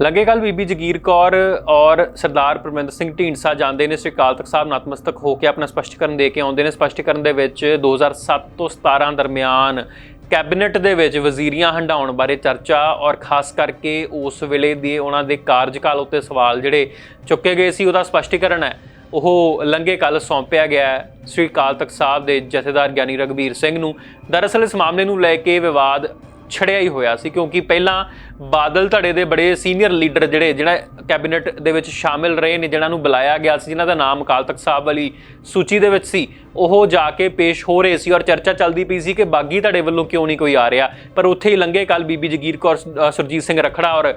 ਲੱਗੇ ਕੱਲ ਬੀਬੀ ਜਗੀਰ ਕੌਰ ਔਰ ਸਰਦਾਰ ਪਰਮਿੰਦਰ ਸਿੰਘ ਢੀਂਡਸਾ ਜਾਂਦੇ ਨੇ, ਸ੍ਰੀ ਅਕਾਲ ਤਖਤ ਸਾਹਿਬ ਨਤਮਸਤਕ ਹੋ ਕੇ ਆਪਣਾ ਸਪਸ਼ਟੀਕਰਨ ਦੇ ਕੇ ਆਉਂਦੇ ਨੇ। ਸਪਸ਼ਟੀਕਰਨ ਦੇ ਵਿੱਚ 2007 ਤੋਂ 17 ਦਰਮਿਆਨ ਕੈਬਨਿਟ ਦੇ ਵਿੱਚ ਵਜ਼ੀਰੀਆਂ ਹੰਡਾਉਣ ਬਾਰੇ ਚਰਚਾ ਔਰ ਖਾਸ ਕਰਕੇ ਉਸ ਵੇਲੇ ਦੇ ਉਹਨਾਂ ਦੇ ਕਾਰਜਕਾਲ ਉੱਤੇ ਸਵਾਲ ਜਿਹੜੇ ਚੁੱਕੇ ਗਏ ਸੀ, ਉਹਦਾ ਸਪਸ਼ਟੀਕਰਨ ਹੈ। ਉਹ ਲੰਗੇ ਕੱਲ ਸੌਂਪਿਆ ਗਿਆ ਸ੍ਰੀ ਅਕਾਲ ਤਖਤ ਸਾਹਿਬ ਦੇ ਜਥੇਦਾਰ ਗਿਆਨੀ ਰਗਵੀਰ ਸਿੰਘ ਨੂੰ। ਦਰਅਸਲ ਇਸ ਮਾਮਲੇ ਨੂੰ ਲੈ ਕੇ ਵਿਵਾਦ ਛੜਿਆ ਹੀ ਹੋਇਆ ਸੀ, ਕਿਉਂਕਿ ਪਹਿਲਾਂ ਬਾਦਲ ਧੜੇ ਦੇ ਬੜੇ ਸੀਨੀਅਰ ਲੀਡਰ ਜਿਹੜੇ, ਜਿਹੜਾ ਕੈਬਨਿਟ ਦੇ ਵਿੱਚ ਸ਼ਾਮਿਲ ਰਹੇ ਨੇ, ਜਿਨ੍ਹਾਂ ਨੂੰ ਬੁਲਾਇਆ ਗਿਆ ਸੀ, ਜਿਨ੍ਹਾਂ ਦਾ ਨਾਮ ਅਕਾਲ ਤਖਤ ਸਾਹਿਬ ਵਾਲੀ ਸੂਚੀ ਦੇ ਵਿੱਚ ਸੀ, ਉਹ ਜਾ ਕੇ ਪੇਸ਼ ਹੋ ਰਹੇ ਸੀ ਔਰ ਚਰਚਾ ਚੱਲਦੀ ਪਈ ਸੀ ਕਿ ਬਾਗੀ ਧੜੇ ਵੱਲੋਂ ਕਿਉਂ ਨਹੀਂ ਕੋਈ ਆ ਰਿਹਾ, ਪਰ ਉੱਥੇ ਹੀ ਲੰਗੇ ਕੱਲ ਬੀਬੀ ਜਗੀਰ ਕੌਰ ਸੁਰਜੀਤ ਸਿੰਘ ਰਖੜਾ ਔਰ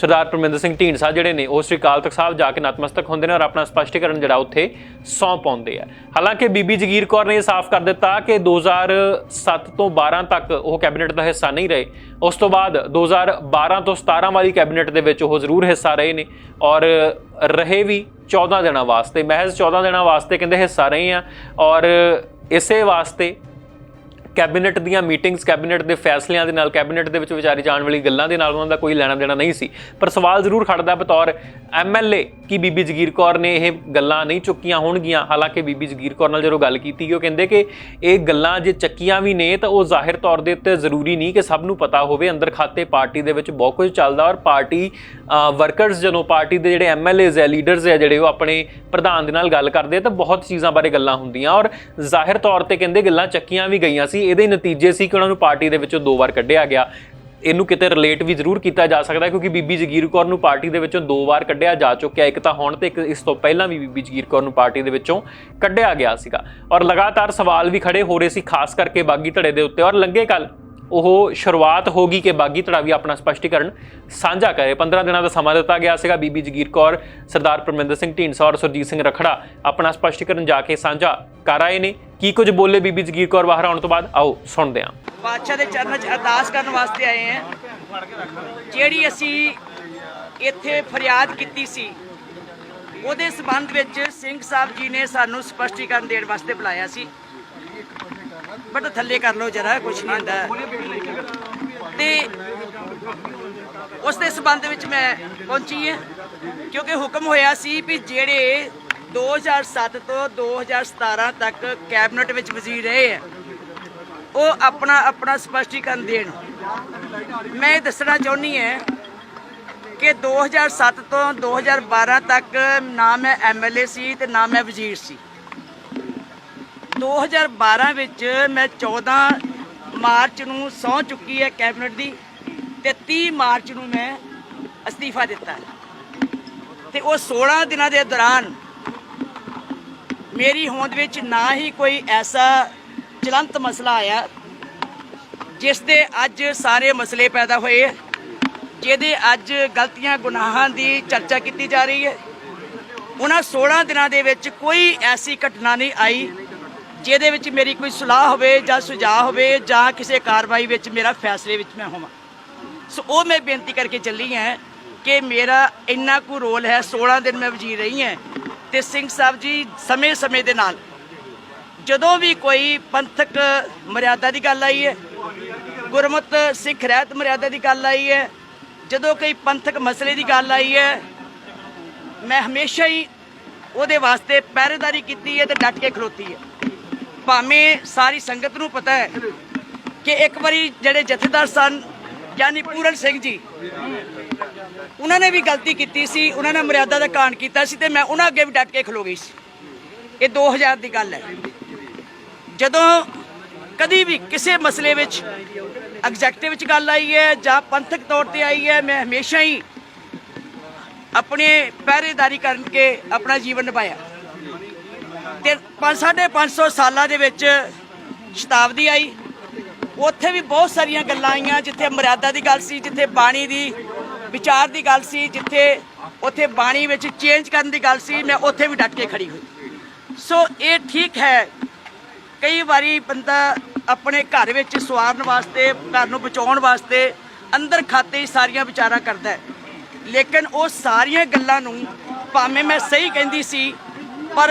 ਸਰਦਾਰ ਪਰਮਿੰਦਰ ਸਿੰਘ ਢੀਂਡਸਾ ਜਿਹੜੇ ਨੇ, ਉਹ ਸ੍ਰੀ ਅਕਾਲ ਤਖਤ ਸਾਹਿਬ ਜਾ ਕੇ ਨਤਮਸਤਕ ਹੁੰਦੇ ਨੇ ਔਰ ਆਪਣਾ ਸਪਸ਼ਟੀਕਰਨ ਜਿਹੜਾ ਉੱਥੇ ਸੌਂ ਪਾਉਂਦੇ ਆ। ਹਾਲਾਂਕਿ ਬੀਬੀ ਜਗੀਰ ਕੌਰ ਨੇ ਇਹ ਸਾਫ਼ ਕਰ ਦਿੱਤਾ ਕਿ 2007 ਤੋਂ 12 ਤੱਕ ਉਹ ਕੈਬਨਿਟ ਦਾ ਹਿੱਸਾ ਨਹੀਂ ਰਹੇ। ਉਸ ਤੋਂ ਬਾਅਦ 2012 ਤੋਂ 17 ਵਾਲੀ ਕੈਬਨਿਟ ਦੇ ਵਿੱਚ ਉਹ ਜ਼ਰੂਰ ਹਿੱਸਾ ਰਹੇ ਨੇ ਔਰ ਰਹੇ ਵੀ 14 ਦਿਨਾਂ ਵਾਸਤੇ। ਮਹਿਜ਼ 14 ਦਿਨਾਂ ਵਾਸਤੇ ਕਹਿੰਦੇ ਹਿੱਸਾ ਰਹੇ ਆ ਔਰ ਇਸੇ ਵਾਸਤੇ ਕੈਬਨਿਟ ਦੀਆਂ ਮੀਟਿੰਗਸ, ਕੈਬਨਿਟ ਦੇ ਫੈਸਲਿਆਂ ਦੇ ਨਾਲ, ਕੈਬਨਿਟ ਦੇ ਵਿੱਚ ਵਿਚਾਰੀ ਜਾਣ ਵਾਲੀ ਗੱਲਾਂ ਦੇ ਨਾਲ ਉਹਨਾਂ ਦਾ ਕੋਈ ਲੈਣਾ ਦੇਣਾ ਨਹੀਂ ਸੀ। ਪਰ ਸਵਾਲ ਜ਼ਰੂਰ ਖੜਦਾ ਬਤੌਰ ਐਮਐਲਏ ਕਿ ਬੀਬੀ ਜਗੀਰ ਕੌਰ ਨੇ ਇਹ ਗੱਲਾਂ ਨਹੀਂ ਚੁੱਕੀਆਂ ਹੋਣਗੀਆਂ? ਹਾਲਾਂਕਿ ਬੀਬੀ ਜਗੀਰ ਕੌਰ ਨਾਲ ਜਦੋਂ ਗੱਲ ਕੀਤੀ ਗਈ ਉਹ ਕਹਿੰਦੇ ਕਿ ਇਹ ਗੱਲਾਂ ਜੇ ਚੱਕੀਆਂ ਵੀ ਨੇ ਤਾਂ ਉਹ ਜ਼ਾਹਿਰ ਤੌਰ ਦੇ ਉੱਤੇ ਜ਼ਰੂਰੀ ਨਹੀਂ ਕਿ ਸਭ ਨੂੰ ਪਤਾ ਹੋਵੇ। ਅੰਦਰ ਖਾਤੇ ਪਾਰਟੀ ਦੇ ਵਿੱਚ ਬਹੁਤ ਕੁਝ ਚੱਲਦਾ ਔਰ ਪਾਰਟੀ ਵਰਕਰਸ ਜਦੋਂ ਪਾਰਟੀ ਦੇ ਜਿਹੜੇ ਐਮਐਲਏਜ਼ ਹੈ, ਲੀਡਰਸ ਹੈ, ਜਿਹੜੇ ਉਹ ਆਪਣੇ ਪ੍ਰਧਾਨ ਦੇ ਨਾਲ ਗੱਲ ਕਰਦੇ ਤਾਂ ਬਹੁਤ ਚੀਜ਼ਾਂ ਬਾਰੇ ਗੱਲਾਂ ਹੁੰਦੀਆਂ ਔਰ ਜ਼ਾਹਿਰ ਤੌਰ ਤੇ ਕਹਿੰਦੇ ਗੱਲਾਂ ਚੱਕੀਆਂ ਵੀ ਗਈਆਂ ਸੀ। ਇਹਦੇ ਨਤੀਜੇ ਸੀ ਕਿ ਉਹਨਾਂ ਨੂੰ ਪਾਰਟੀ ਦੇ ਵਿੱਚੋਂ ਦੋ ਵਾਰ ਕੱਢਿਆ ਗਿਆ। ਇਹਨੂੰ ਕਿਤੇ ਰਿਲੇਟ ਵੀ ਜ਼ਰੂਰ ਕੀਤਾ ਜਾ ਸਕਦਾ ਕਿਉਂਕਿ ਬੀਬੀ ਜਗੀਰ ਕੌਰ ਨੂੰ ਪਾਰਟੀ ਦੇ ਵਿੱਚੋਂ ਦੋ ਵਾਰ ਕੱਢਿਆ ਜਾ ਚੁੱਕਿਆ। ਇੱਕ ਤਾਂ ਹੁਣ ਤੇ ਇੱਕ ਇਸ ਤੋਂ ਪਹਿਲਾਂ ਵੀ ਬੀਬੀ ਜਗੀਰ ਕੌਰ ਨੂੰ ਪਾਰਟੀ ਦੇ ਵਿੱਚੋਂ ਕੱਢਿਆ ਗਿਆ ਸੀਗਾ। ਔਰ ਲਗਾਤਾਰ ਸਵਾਲ ਵੀ ਖੜੇ ਹੋ ਰਹੇ ਸੀ, ਖਾਸ ਕਰਕੇ ਬਾਗੀ ਧੜੇ ਦੇ ਉੱਤੇ। ਔਰ ਲੰਗੇ ਕੱਲ ਉਹ ਸ਼ੁਰੂਆਤ ਹੋ ਗਈ ਕਿ ਬਾਗੀ ਧੜਾ ਆਪਣਾ ਸਪਸ਼ਟੀਕਰਨ ਸਾਂਝਾ ਕਰੇ। 15 ਦਿਨਾਂ ਦਾ ਸਮਾਂ ਦਿੱਤਾ ਗਿਆ ਸੀਗਾ। ਬੀਬੀ ਜਗੀਰ ਕੌਰ, ਸਰਦਾਰ ਪਰਮਿੰਦਰ ਸਿੰਘ ਢੀਂਡਸਾ ਔਰ ਸੁਰਜੀਤ ਸਿੰਘ ਰਖੜਾ ਆਪਣਾ ਸਪਸ਼ਟੀਕਰਨ ਜਾ ਕੇ ਸਾਂਝਾ ਕਰ ਆਏ ਨੇ। ਕੀ ਕੁਝ ਬੋਲੇ ਬੀਬੀ ਜਗੀਰ ਕੌਰ ਬਾਹਰ ਆਉਣ ਤੋਂ ਬਾਅਦ? ਆਓ ਸੁਣਦੇ ਹਾਂ। ਬਾਦਸ਼ਾਹ ਦੇ ਚਰਨਾਂ 'ਚ ਅਰਦਾਸ ਕਰਨ ਵਾਸਤੇ ਆਏ ਹਾਂ। ਜਿਹੜੀ ਅਸੀਂ ਇੱਥੇ ਫਰਿਆਦ ਕੀਤੀ ਸੀ, ਉਹਦੇ ਸਬੰਧ ਵਿੱਚ ਸਿੰਘ ਸਾਹਿਬ ਜੀ ਨੇ ਸਾਨੂੰ ਸਪਸ਼ਟੀਕਰਨ ਦੇਣ ਵਾਸਤੇ ਬੁਲਾਇਆ ਸੀ। ਬਟ ਥੱਲੇ ਕਰ ਲਓ ਜਰਾ ਕੁਝ ਨਹੀਂ ਹੁੰਦਾ। ਤੇ ਉਸ ਦੇ ਸਬੰਧ ਵਿੱਚ ਮੈਂ ਪਹੁੰਚੀ ਹਾਂ, ਕਿਉਂਕਿ ਹੁਕਮ ਹੋਇਆ ਸੀ ਵੀ ਜਿਹੜੇ 2007 ਤੋਂ 2017 ਤੱਕ ਕੈਬਨਿਟ ਵਿੱਚ ਵਜ਼ੀਰ ਰਹੇ ਹੈ ਉਹ ਆਪਣਾ ਆਪਣਾ ਸਪਸ਼ਟੀਕਰਨ ਦੇਣ। ਮੈਂ ਇਹ ਦੱਸਣਾ ਚਾਹੁੰਦੀ ਹਾਂ ਕਿ 2007 ਤੋਂ 2012 ਤੱਕ ਨਾ ਮੈਂ ਐਮਐਲਏ ਸੀ ਤੇ ਨਾ ਮੈਂ ਵਜ਼ੀਰ ਸੀ। 2012 ਵਿੱਚ ਮੈਂ 14 ਮਾਰਚ ਨੂੰ ਸਹੁੰ ਚੁੱਕੀ ਹੈ ਕੈਬਨਿਟ ਦੀ ਤੇ 30 ਮਾਰਚ ਨੂੰ ਮੈਂ ਅਸਤੀਫਾ ਦਿੱਤਾ ਤੇ ਉਹ 16 ਦਿਨਾਂ ਦੇ ਦੌਰਾਨ ਮੇਰੀ ਹੋਂਦ ਵਿੱਚ ਨਾ ਹੀ ਕੋਈ ਐਸਾ ਚਲੰਤ ਮਸਲਾ ਆਇਆ ਜਿਸ ਦੇ ਅੱਜ ਸਾਰੇ ਮਸਲੇ ਪੈਦਾ ਹੋਏ, ਜਿਹਦੇ ਅੱਜ ਗਲਤੀਆਂ ਗੁਨਾਹਾਂ ਦੀ ਚਰਚਾ ਕੀਤੀ ਜਾ ਰਹੀ ਹੈ। ਉਹਨਾਂ 16 ਦਿਨਾਂ ਦੇ ਵਿੱਚ ਕੋਈ ਐਸੀ ਘਟਨਾ ਨਹੀਂ ਆਈ ਜਿਹਦੇ ਵਿੱਚ ਮੇਰੀ ਕੋਈ ਸਲਾਹ ਹੋਵੇ ਜਾਂ ਸੁਝਾਅ ਹੋਵੇ ਜਾਂ ਕਿਸੇ ਕਾਰਵਾਈ ਵਿੱਚ ਮੇਰਾ ਫੈਸਲੇ ਵਿੱਚ ਮੈਂ ਹੋਵਾਂ। ਸੋ ਉਹ ਮੈਂ ਬੇਨਤੀ ਕਰਕੇ ਚੱਲੀ ਹਾਂ ਕਿ ਮੇਰਾ ਇੰਨਾ ਕੁ ਰੋਲ ਹੈ 16 ਦਿਨ ਮੈਂ ਵਜ਼ੀਰ ਰਹੀ ਹਾਂ ਤੇ ਸਿੰਘ ਸਾਹਿਬ ਜੀ ਸਮੇਂ-ਸਮੇਂ ਦੇ ਨਾਲ ਜਦੋਂ ਵੀ ਕੋਈ ਪੰਥਕ ਮਰਿਆਦਾ ਦੀ ਗੱਲ ਆਈ ਹੈ, ਗੁਰਮਤ ਸਿੱਖ ਰਹਿਤ ਮਰਿਆਦਾ ਦੀ ਗੱਲ ਆਈ ਹੈ, ਜਦੋਂ ਕੋਈ ਪੰਥਕ ਮਸਲੇ ਦੀ ਗੱਲ ਆਈ ਹੈ, ਮੈਂ ਹਮੇਸ਼ਾ ਹੀ ਉਹਦੇ ਵਾਸਤੇ ਪਹਿਰੇਦਾਰੀ ਕੀਤੀ ਹੈ ਤੇ ਡਟ ਕੇ ਖਲੋਤੀ ਹੈ। ਭਾਵੇਂ ਸਾਰੀ ਸੰਗਤ ਨੂੰ ਪਤਾ ਹੈ ਕਿ ਇੱਕ ਵਾਰੀ ਜਿਹੜੇ ਜਥੇਦਾਰ ਸਨ ਗਿਆਨੀ ਪੂਰਨ ਸਿੰਘ ਜੀ, ਉਹਨਾਂ ਨੇ ਵੀ ਗਲਤੀ ਕੀਤੀ ਸੀ, ਉਹਨਾਂ ਨੇ ਮਰਿਆਦਾ ਦਾ ਕਾਣ ਕੀਤਾ ਸੀ ਤੇ ਮੈਂ ਉਹਨਾਂ ਅੱਗੇ ਵੀ ਡਟ ਕੇ ਖਲੋ ਗਈ ਸੀ। ਇਹ 2000 ਦੀ ਗੱਲ ਹੈ। ਜਦੋਂ ਕਦੀ ਵੀ ਕਿਸੇ ਮਸਲੇ ਵਿੱਚ ਐਗਜ਼ੈਕਟਿਵ ਵਿੱਚ ਗੱਲ ਆਈ ਹੈ ਜਾਂ ਪੰਥਕ ਤੌਰ ਤੇ ਆਈ ਹੈ, ਮੈਂ ਹਮੇਸ਼ਾ ਹੀ ਆਪਣੇ ਪਹਿਰੇਦਾਰੀ ਕਰਨ ਕੇ ਆਪਣਾ ਜੀਵਨ ਨਿਭਾਇਆ। ਤੇ 5 550 ਸਾਲਾਂ ਦੇ ਵਿੱਚ ਸ਼ਤਾਬਦੀ ਆਈ। ਉੱਥੇ ਵੀ ਬਹੁਤ ਸਾਰੀਆਂ ਗੱਲਾਂ ਆਈਆਂ, ਜਿੱਥੇ ਮਰਿਆਦਾ ਦੀ ਗੱਲ ਸੀ, ਜਿੱਥੇ ਬਾਣੀ ਦੀ ਵਿਚਾਰ ਦੀ ਗੱਲ ਸੀ, ਜਿੱਥੇ ਉੱਥੇ ਬਾਣੀ ਵਿੱਚ ਚੇਂਜ ਕਰਨ ਦੀ ਗੱਲ ਸੀ, ਮੈਂ ਉੱਥੇ ਵੀ ਡਟ ਕੇ ਖੜੀ ਹੋਈ। ਸੋ ਇਹ ਠੀਕ ਹੈ, ਕਈ ਵਾਰੀ ਬੰਦਾ ਆਪਣੇ ਘਰ ਵਿੱਚ ਸਵਾਰਨ ਵਾਸਤੇ, ਘਰ ਨੂੰ ਬਚਾਉਣ ਵਾਸਤੇ ਅੰਦਰ ਖਾਤੇ ਹੀ ਸਾਰੀਆਂ ਵਿਚਾਰਾਂ ਕਰਦਾ ਹੈ। ਲੇਕਿਨ ਉਹ ਸਾਰੀਆਂ ਗੱਲਾਂ ਨੂੰ ਭਾਵੇਂ ਮੈਂ ਸਹੀ ਕਹਿੰਦੀ ਸੀ, ਪਰ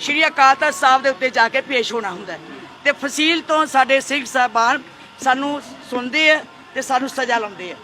ਸ਼੍ਰੀ ਅਕਾਲ ਤਖਤ ਸਾਹਿਬ ਦੇ ਉੱਤੇ ਜਾ ਕੇ ਪੇਸ਼ ਹੋਣਾ ਹੁੰਦਾ ਹੈ। ਤੇ ਫਸੀਲ ਤੋਂ ਸਾਡੇ ਸਿੱਖ ਸਾਹਿਬਾਨ ਸਾਨੂੰ ਸੁਣਦੇ ਆ ਤੇ ਸਾਨੂੰ ਸਜ਼ਾ ਲਾਉਂਦੇ ਆ।